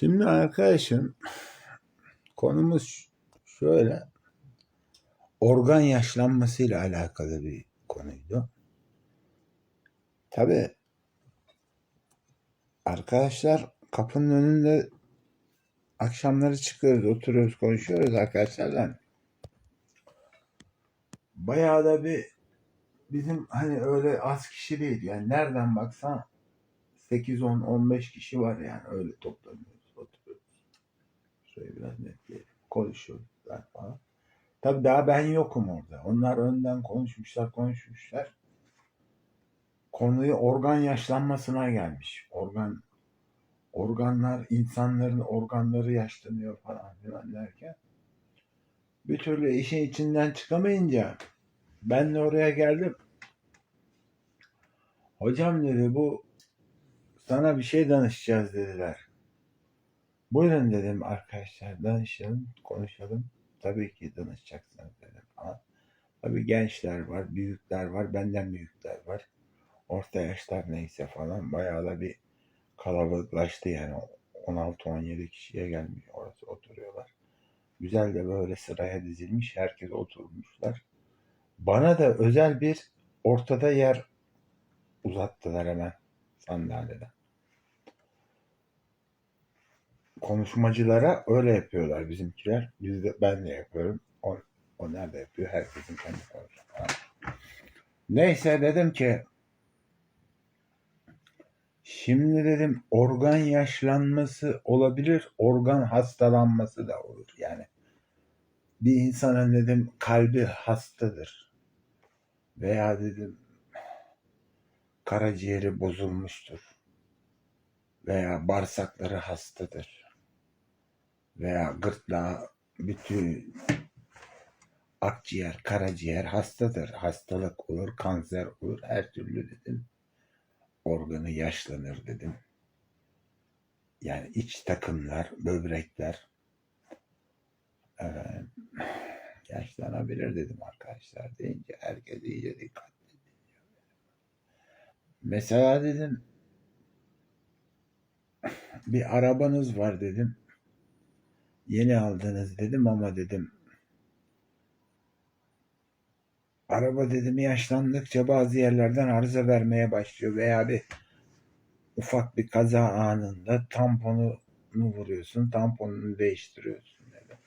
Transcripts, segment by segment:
Şimdi arkadaşım konumuz şöyle organ yaşlanmasıyla alakalı bir konuydu. Tabi arkadaşlar kapının önünde akşamları çıkıyoruz, oturuyoruz, konuşuyoruz arkadaşlarla. Bayağı da bir bizim hani öyle az kişi değil. Yani nereden baksan 8, 10, 15 kişi var yani öyle oturuyoruz. Şöyle biraz netleyelim. Konuşuyoruz falan. Tabii daha ben yokum orada. Onlar önden konuşmuşlar, konuşmuşlar. Konuyu organ yaşlanmasına gelmiş. Organ organlar, insanların organları yaşlanıyor falan filan derken bir türlü işin içinden çıkamayınca ben de oraya geldim. Hocam dedi bu sana bir şey danışacağız dediler. Buyurun dedim arkadaşlar danışalım, konuşalım. Tabii ki danışacaksınız dedim falan. Tabii gençler var, büyükler var, benden büyükler var. Orta yaşlar neyse falan bayağı da bir kalabalıklaştı yani. 16-17 kişiye gelmiş orası oturuyorlar. Güzel de böyle sıraya dizilmiş. Herkes oturmuşlar. Bana da özel bir ortada yer uzattılar hemen sandalyeden. Konuşmacılara öyle yapıyorlar bizimkiler. Biz de, ben de yapıyorum. O, o nerede yapıyor? Herkesin kendi konuşması. Neyse dedim ki Şimdi dedim organ yaşlanması olabilir, organ hastalanması da olur. Yani bir insanın dedim kalbi hastadır. Veya dedim karaciğeri bozulmuştur. Veya bağırsakları hastadır. Veya gırtlağı, bütün akciğer, karaciğer hastadır. Hastalık olur, kanser olur, her türlü dedim organı yaşlanır dedim. Yani iç takımlar, böbrekler yaşlanabilir dedim arkadaşlar deyince herkes iyice dikkatli dinliyor. Mesela dedim bir arabanız var dedim. Yeni aldınız dedim ama dedim araba dedim yaşlandıkça bazı yerlerden arıza vermeye başlıyor veya bir ufak bir kaza anında tamponunu vuruyorsun, tamponunu değiştiriyorsun dedim.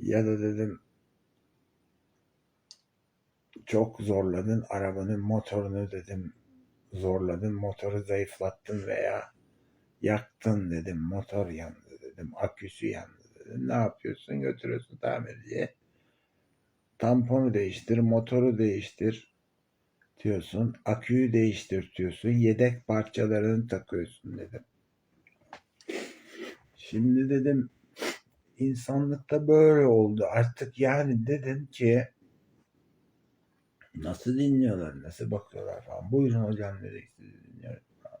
Ya da dedim çok zorladın arabanın motorunu dedim zorladın motoru zayıflattın veya yaktın dedim motor yandı dedim aküsü yandı dedim ne yapıyorsun götürüyorsun tamirciye tamponu değiştir, motoru değiştir diyorsun. Aküyü değiştir diyorsun. Yedek parçalarını takıyorsun dedim. Şimdi dedim insanlıkta böyle oldu. Artık yani dedim ki nasıl dinliyorlar, nasıl bakıyorlar falan. Buyurun hocam dedik sizi dinliyorum falan.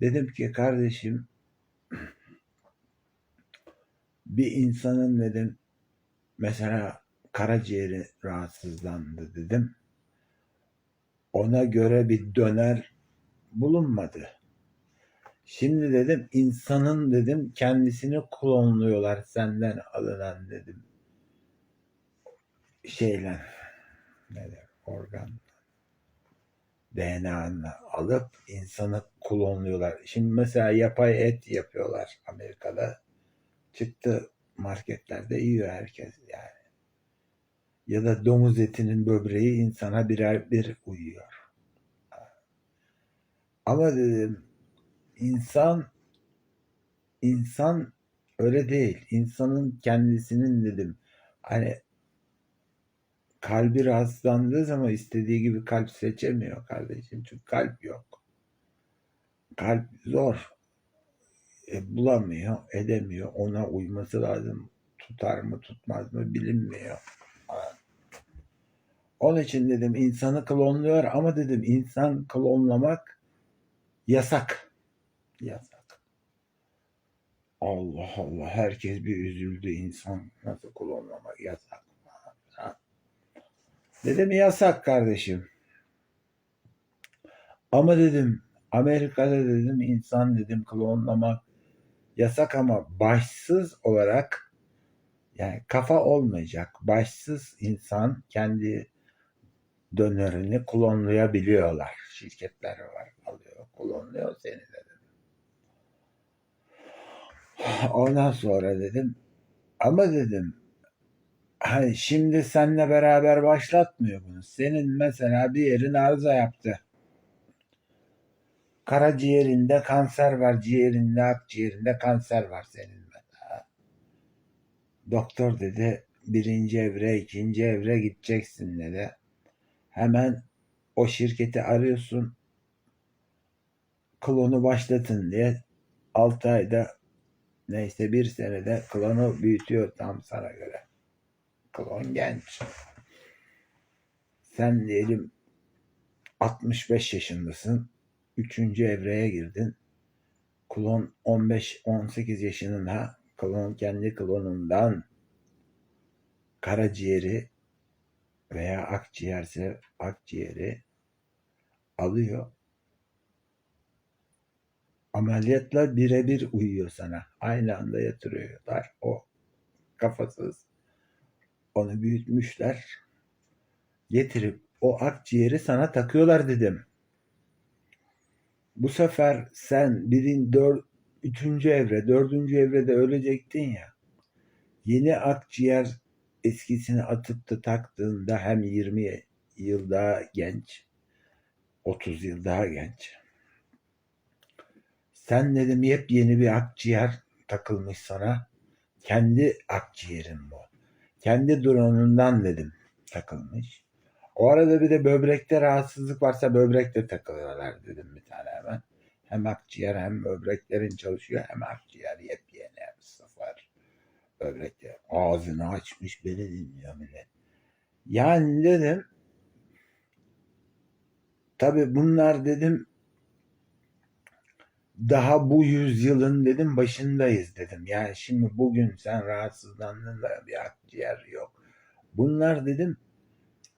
Dedim ki kardeşim bir insanın dedim mesela karaciğeri rahatsızlandı dedim. Ona göre bir döner bulunmadı. Şimdi dedim insanın dedim kendisini klonluyorlar senden alınan dedim. Şeyle nedir organ DNA'nı alıp insanı klonluyorlar. Şimdi mesela yapay et yapıyorlar Amerika'da. Çıktı marketlerde yiyor herkes yani ya da domuz etinin böbreği insana birer bir uyuyor. Ama dedim insan insan öyle değil. İnsanın kendisinin dedim hani kalbi rahatsızlandığı zaman istediği gibi kalp seçemiyor kardeşim. Çünkü kalp yok. Kalp zor. E, bulamıyor, edemiyor. Ona uyması lazım. Tutar mı tutmaz mı bilinmiyor. Onun için dedim insanı klonluyor ama dedim insan klonlamak yasak. Yasak. Allah Allah herkes bir üzüldü insan nasıl klonlamak yasak. Dedim yasak kardeşim. Ama dedim Amerika'da dedim insan dedim klonlamak yasak ama başsız olarak yani kafa olmayacak başsız insan kendi dönerini klonlayabiliyorlar. Şirketler var alıyor klonluyor seni dedim. Ondan sonra dedim ama dedim hani şimdi seninle beraber başlatmıyor bunu. Senin mesela bir yerin arıza yaptı. Karaciğerinde kanser var, ciğerinde, akciğerinde kanser var senin. Doktor dedi birinci evre, ikinci evre gideceksin dedi. Hemen o şirketi arıyorsun. Klonu başlatın diye 6 ayda neyse bir senede klonu büyütüyor tam sana göre. Klon genç. Sen diyelim 65 yaşındasın. Üçüncü evreye girdin. Klon 15-18 yaşında. Klon kendi klonundan karaciğeri veya akciğerse akciğeri alıyor. Ameliyatla birebir uyuyor sana. Aynı anda yatırıyorlar. O kafasız. Onu büyütmüşler. Getirip o akciğeri sana takıyorlar dedim. Bu sefer sen birin dör, üçüncü evre, dördüncü evrede ölecektin ya. Yeni akciğer eskisini atıp da taktığında hem 20 yıl daha genç, 30 yıl daha genç. Sen dedim yepyeni bir akciğer takılmış sana. Kendi akciğerin bu. Kendi drone'undan dedim takılmış. O arada bir de böbrekte rahatsızlık varsa böbrekte takılıyorlar dedim bir tane hemen. Hem akciğer hem böbreklerin çalışıyor hem akciğer yepyeni hem sıfır. Böbrekte ağzını açmış beni dinliyor millet. Yani dedim tabi bunlar dedim daha bu yüzyılın dedim başındayız dedim. Yani şimdi bugün sen rahatsızlandın da bir akciğer yok. Bunlar dedim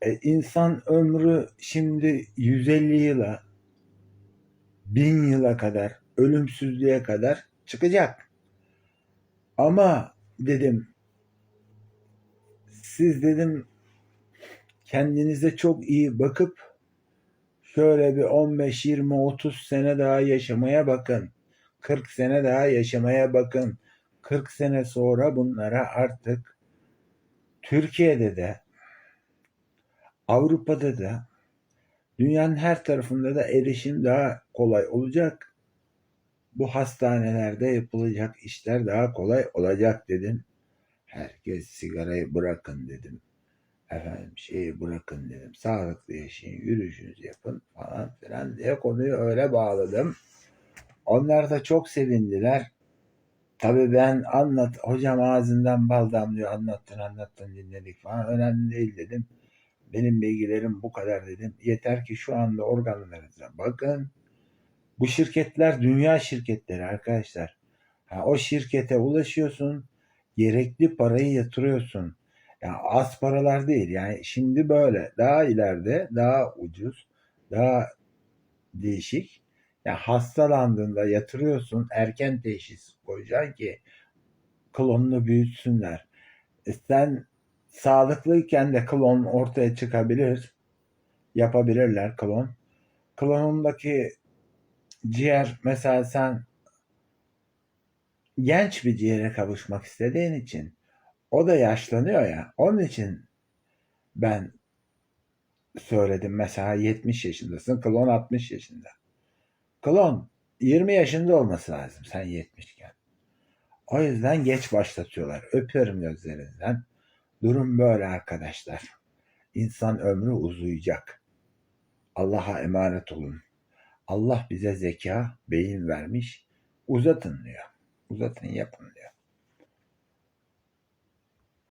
e, insan ömrü şimdi 150 yıla 1000 yıla kadar ölümsüzlüğe kadar çıkacak. Ama dedim siz dedim kendinize çok iyi bakıp şöyle bir 15 20 30 sene daha yaşamaya bakın. 40 sene daha yaşamaya bakın. 40 sene sonra bunlara artık Türkiye'de de Avrupa'da da dünyanın her tarafında da erişim daha kolay olacak. Bu hastanelerde yapılacak işler daha kolay olacak dedim. Herkes sigarayı bırakın dedim. Efendim şeyi bırakın dedim. Sağlıklı yaşayın, yürüyüşünüzü yapın falan filan diye konuyu öyle bağladım. Onlar da çok sevindiler. Tabii ben anlat, hocam ağzından bal damlıyor, anlattın anlattın dinledik falan. Önemli değil dedim. Benim bilgilerim bu kadar dedim. Yeter ki şu anda organlarınıza bakın. Bu şirketler dünya şirketleri arkadaşlar. Ha, o şirkete ulaşıyorsun. Gerekli parayı yatırıyorsun. Yani az paralar değil. Yani şimdi böyle daha ileride daha ucuz, daha değişik. Yani hastalandığında yatırıyorsun. Erken teşhis koyacaksın ki klonunu büyütsünler. E sen sağlıklıyken de klon ortaya çıkabilir. Yapabilirler klon. Klonundaki ciğer mesela sen genç bir ciğere kavuşmak istediğin için o da yaşlanıyor ya. Onun için ben söyledim mesela 70 yaşındasın. Klon 60 yaşında. Klon 20 yaşında olması lazım sen 70 iken. O yüzden geç başlatıyorlar. Öpüyorum gözlerinizden. Durum böyle arkadaşlar. İnsan ömrü uzayacak. Allah'a emanet olun. Allah bize zeka, beyin vermiş. Uzatın diyor. Uzatın yapın diyor.